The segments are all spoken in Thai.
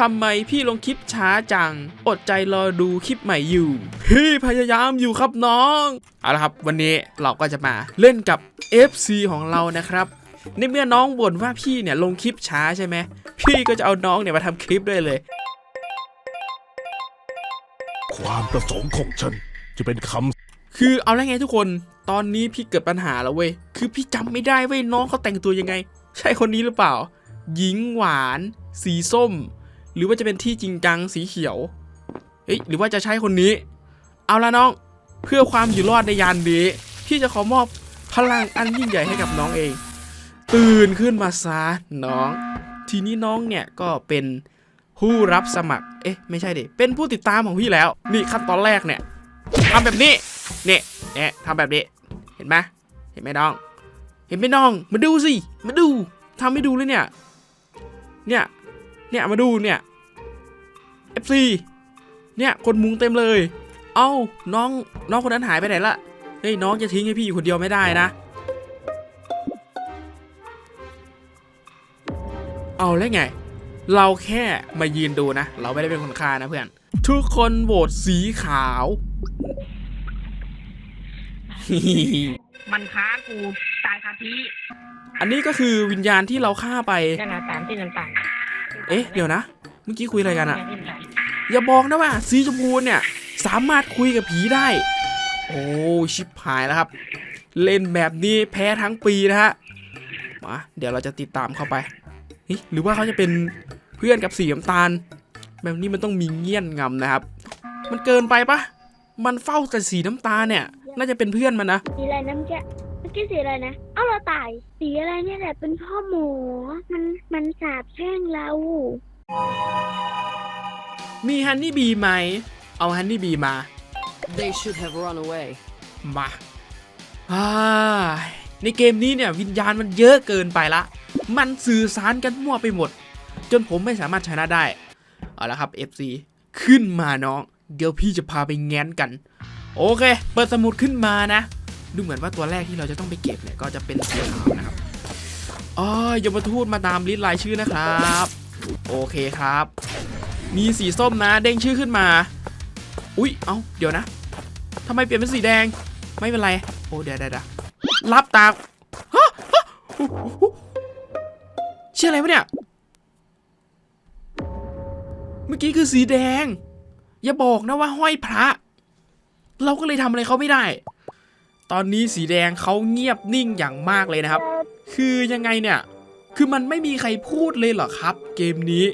ทำไมพี่ลงคลิปช้าจัง อดใจรอดูคลิปใหม่อยู่ พี่พยายามอยู่ครับน้อง เอาละครับ วันนี้เราก็จะมาเล่นกับ FC ของเรานะครับ ในเมื่อน้องบ่นว่าพี่เนี่ยลงคลิปช้าใช่ไหม พี่ก็จะเอาน้องเนี่ยมาทำคลิปด้วยเลย ความประสงค์ของฉันจะเป็นคคือเอาแล้วไงทุกคน ตอนนี้พี่เกิดปัญหาแล้วเว้ย คือพี่จำไม่ได้เว้ยน้องเขาแต่งตัวยังไง ใช่คนนี้หรือเปล่า หญิงหวาน สีส้ม หรือว่าจะเป็นที่จริงจังสีเขียวเฮ้ยหรือว่าจะใช่คนนี้ เอาละน้องเพื่อความอยู่รอดในยานนี้พี่จะขอมอบพลังอันยิ่งใหญ่ให้กับน้องเอง ตื่นขึ้นมาซะน้อง ทีนี้น้องเนี่ยก็เป็นผู้รับสมัคร เอ๊ะ ไม่ใช่ดิ เป็นผู้ติดตามของพี่แล้ว นี่ขั้นตอนแรกเนี่ยทำแบบนี้ เนี่ยเนี่ยทำแบบนี้ เห็นไหมเห็นไหมน้อง เห็นไหมน้อง มาดูสิ มาดูทำให้ดูเลยเนี่ย เนี่ย เนี่ยมาดูเนี่ย FC เนี่ยคนมุงเต็มเลย เอ้าน้องน้องคนนั้นหายไปไหนละเฮ้ยน้องจะทิ้งให้พี่อยู่คนเดียวไม่ได้นะ เอาแล้วไง เราแค่มายืนดูนะ เราไม่ได้เป็นคนฆ่านะเพื่อน ทุกคนโหวตสีขาว มันค้ากูตายคาที่อันนี้ก็คือวิญญาณที่เราฆ่าไป นั่นนะตามที่น้ำตาล เอ๊ะ เดี๋ยวนะ เมื่อกี้คุยอะไรกันอะอย่าบอกนะว่าสีชมพูเนี่ยสามารถคุยกับผีได้ โอ้ชิบหายแล้วครับ เล่นแบบนี้แพ้ทั้งปีนะฮะ มา เดี๋ยวเราจะติดตามเข้าไปหรือว่าเขาจะเป็นเพื่อนกับสีน้ำตาล แบบนี้มันต้องมีเงี้ยนงำนะครับ มันเกินไปปะมันเฝ้าแต่สีน้ำตาเนี่ย น่าจะเป็นเพื่อนมันนะ สีอะไรนะเมื่อกี้เมื่อกี้สีอะไรนะ เอ้าเราตาย สีอะไรเนี่ยแหละเป็นพ่อหมู มันมันสาบแช่งเรา มีฮันนี่บีไหม เอาฮันนี่บีมา They should have run away. มาอ่าในเกมนี้เนี่ยวิญญาณมันเยอะเกินไปละ มันสื่อสารกันมั่วไปหมด จนผมไม่สามารถชนะได้ เอาละครับ FC ขึ้นมาน้อง เดี๋ยวพี่จะพาไปแง้นกัน โอเค เปิดสมุดขึ้นมานะ ดูเหมือนว่าตัวแรกที่เราจะต้องไปเก็บเนี่ยก็จะเป็นสีขาวนะครับอ๋อยมทูตมาตามลิสต์รายชื่อนะครับ โอเคครับ มีสีส้มนะเด้งชื่อขึ้นมา อุ๊ย เอ้า เดี๋ยวนะทำไมเปลี่ยนเป็นสีแดง ไม่เป็นไร โอ้เดี๋ยวเดี๋ยวเดี๋ยวรับตาฮะฮะโอ้โหเชื่ออะไรวะเนี่ย เมื่อกี้คือสีแดง อย่าบอกนะว่าห้อยพระ เราก็เลยทำอะไรเขาไม่ได้ ตอนนี้สีแดงเขาเงียบนิ่งอย่างมากเลยนะครับ คือยังไงเนี่ย คือมันไม่มีใครพูดเลยเหรอครับ เกมนี้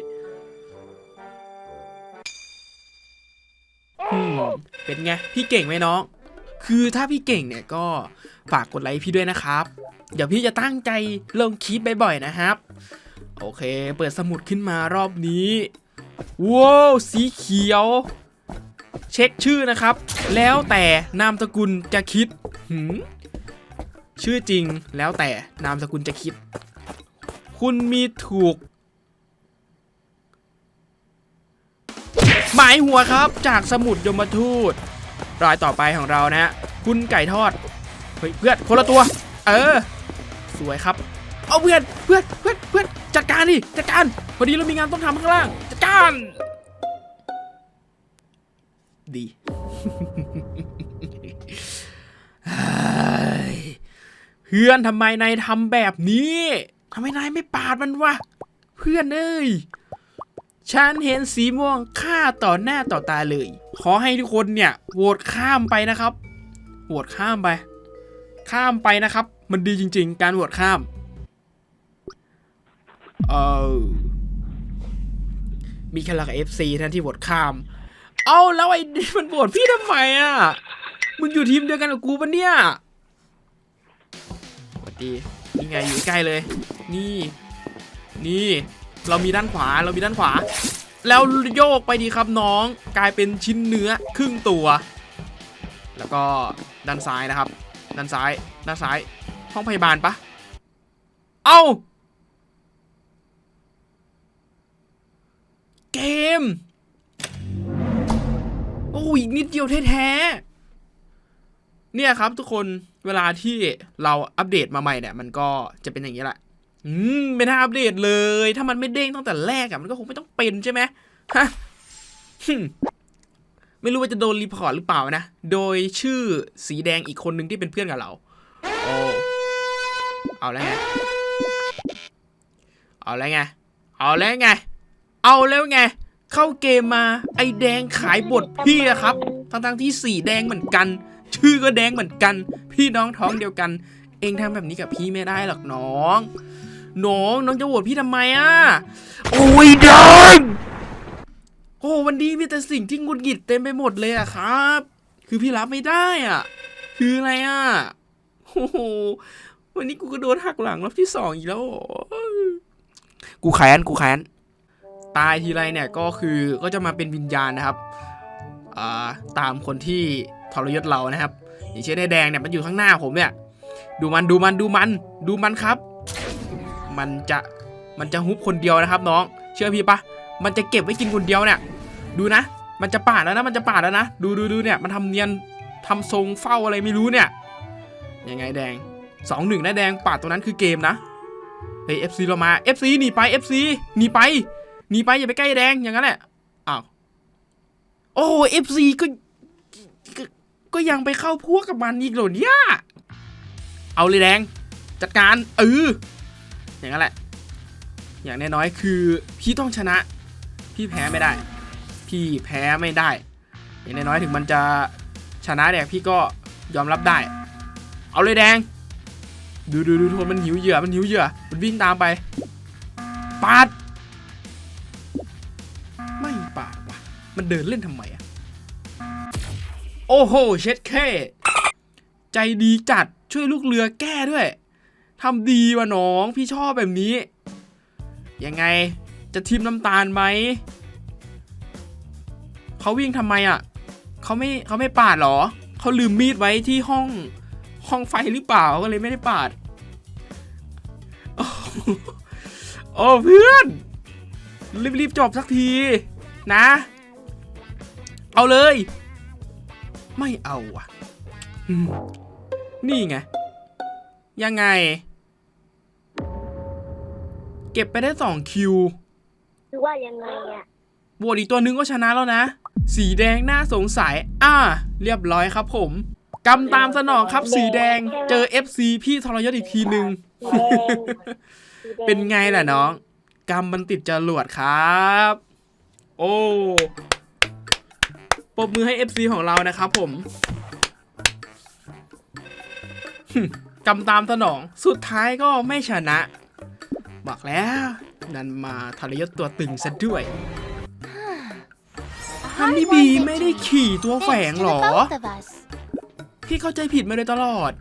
อืมเป็นไง พี่เก่งไหมน้อง คือถ้าพี่เก่งเนี่ยก็ฝากกดไลค์พี่ด้วยนะครับ เดี๋ยวพี่จะตั้งใจลงคลิปบ่อยๆนะครับ โอเค เปิดสมุดขึ้นมารอบนี้ว้าวสีเขียว เช็คชื่อนะครับ แล้วแต่นามสกุลจะคิดหืม ชื่อจริงแล้วแต่นามสกุลจะคิด คุณมีถูก หมายหัวครับจากสมุดยมทูต รายต่อไปของเรานะ คุณไก่ทอด เฮ้ยเพื่อนคนละตัว เออ สวยครับ เอาเพื่อนเพื่อนเพื่อนเพื่อนจัดการดิจัดการ พอดีเรามีงานต้องทำข้างล่าง จัดการดี เพื่อนทำไมนายทำแบบนี้ทำไมนายไม่ปาดมันวะเพื่อนเอ้ยฉันเห็นสีม่วงฆ่าต่อหน้าต่อตาเลย ขอให้ทุกคนเนี่ยโหวตข้ามไปนะครับโหวตข้ามไป ข้ามไปนะครับ มันดีจริง ๆ การโหวตข้าม เออมีแค่ลักเอฟซีท่านที่โหวตข้าม เอาแล้วไอ้มันโหวตพี่ทำไมอะ มึงอยู่ทีมเดียวกันกับกูปะเนี่ย ดีนี่ไงอยู่ใกล้เลย นี่ นี่ เรามีด้านขวาเรามีด้านขวา แล้วโยกไปดีครับน้องกลายเป็นชิ้นเนื้อครึ่งตัว แล้วก็ด้านซ้ายนะครับ ด้านซ้ายด้านซ้ายห้องพยาบาลปะเอ้าเกม โอ้ยอีกนิดเดียวแท้ๆ เนี่ยครับทุกคนเวลาที่เราอัปเดตมาใหม่เนี่ยมันก็จะเป็นอย่างนี้แหละอืมไม่น่าอัปเดตเลย ถ้ามันไม่เด้งตั้งแต่แรกอะมันก็คงไม่ต้องเป็นใช่ไหมฮะหึ่มไม่รู้ว่าจะโดนรีพอร์ตหรือเปล่านะ โดยชื่อสีแดงอีกคนหนึ่งที่เป็นเพื่อนกับเรา โอ้ เอาแล้วไง เอาแล้วไง เอาแล้วไง เอาแล้วไง เข้าเกมมาไอแดงขายบทพี่อะครับ ทั้งๆที่สีแดงเหมือนกัน ชื่อก็แดงเหมือนกัน พี่น้องท้องเดียวกัน เองทำแบบนี้กับพี่ไม่ได้หรอกน้องน้องน้องจะโหวตพี่ทำไมอะโอ้ยแดงโอ้วันนี้มีแต่สิ่งที่งุดหงิดเต็มไปหมดเลยอะครับ คือพี่รับไม่ได้อะคืออะไรอะโอ้โหวันนี้กูก็โดนหักหลังรอบที่สองอีกแล้วกูแค้นกูแค้น ตายทีไรเนี่ยก็คือก็จะมาเป็นวิญญาณนะครับาตามคนที่ทรยศเรานะครับ อย่างเช่นไอ้แดงเนี่ยมันอยู่ข้างหน้าผมเนี่ย ดูมันดูมันดูมันดูมันครับ มันจะมันจะฮุบคนเดียวนะครับ น้อง เชื่อพี่ปะมันจะเก็บไว้กินคนเดียวเนี่ย ดูนะ มันจะปาดแล้วนะ มันจะปาดแล้วนะ ดูดูดูเนี่ยมันทำเนียนทำทรงเฝ้าอะไรไม่รู้เนี่ยยังไงแดงสองหนึ่งนะแดงปาดตัวนั้นคือเกมนะเฮ้ยเอฟซีเรามาเอฟซีหนีไปเอฟซีหนีไป หนีไปอย่าไปใกล้แดงอย่างนั้นแหละอ้าวโอ้เอฟซีก็ก็ยังไปเข้าพวกกับมันอีกเหรอเนี่ยเอาเลยแดง จัดการเอออย่างนั้นแหละ อย่างน้อยๆคือพี่ต้องชนะ พี่แพ้ไม่ได้ พี่แพ้ไม่ได้ อย่างน้อยๆถึงมันจะชนะเนี่ยพี่ก็ยอมรับได้ เอาเลยแดง ดูดูดูทนมันหิวเหยื่อมันหิวเหยื่อมันวิ่งตามไปปาด มันเดินเล่นทำไมอะโอ้โห เช็ดแค่ใจดีจัดช่วยลูกเรือแก้ด้วยทำดีว่ะน้องพี่ชอบแบบนี้ ยังไงจะทิมน้ำตาลไหมเขาวิ่งทำไมอะ่ะเขาไม่เขาไม่ปาดเหรอเขาลืมมีดไว้ที่ห้องห้องไฟหรือเปล่าก็เลยไม่ได้ปาดโอ้เพื่อนรีบๆจบสักทีนะ เอาเลย ไม่เอาอะอืมนี่ไง ยังไง เก็บไปได้สองคิว คือว่ายังไงอะบวกอีกตัวนึงก็ชนะแล้วนะ สีแดงน่าสงสัย อ่า เรียบร้อยครับผม กำตามสนองครับสีแดง เจอ FC พี่ทรยศอีกทีหนึ่งสีแดงสีแดงเป็นไงล่ะน้อง กรรมมันติดจรวดครับ โอ้ ปรบมือให้ FC ของเรานะครับผมกำตามสนอง สุดท้ายก็ไม่ชนะ บอกแล้ว นั่นมาทรยศตัวตึงซะด้วยฮันนี่บีไม่ได้ขี่ตัวแฝงหรอ พี่เข้าใจผิดมาโดยตลอด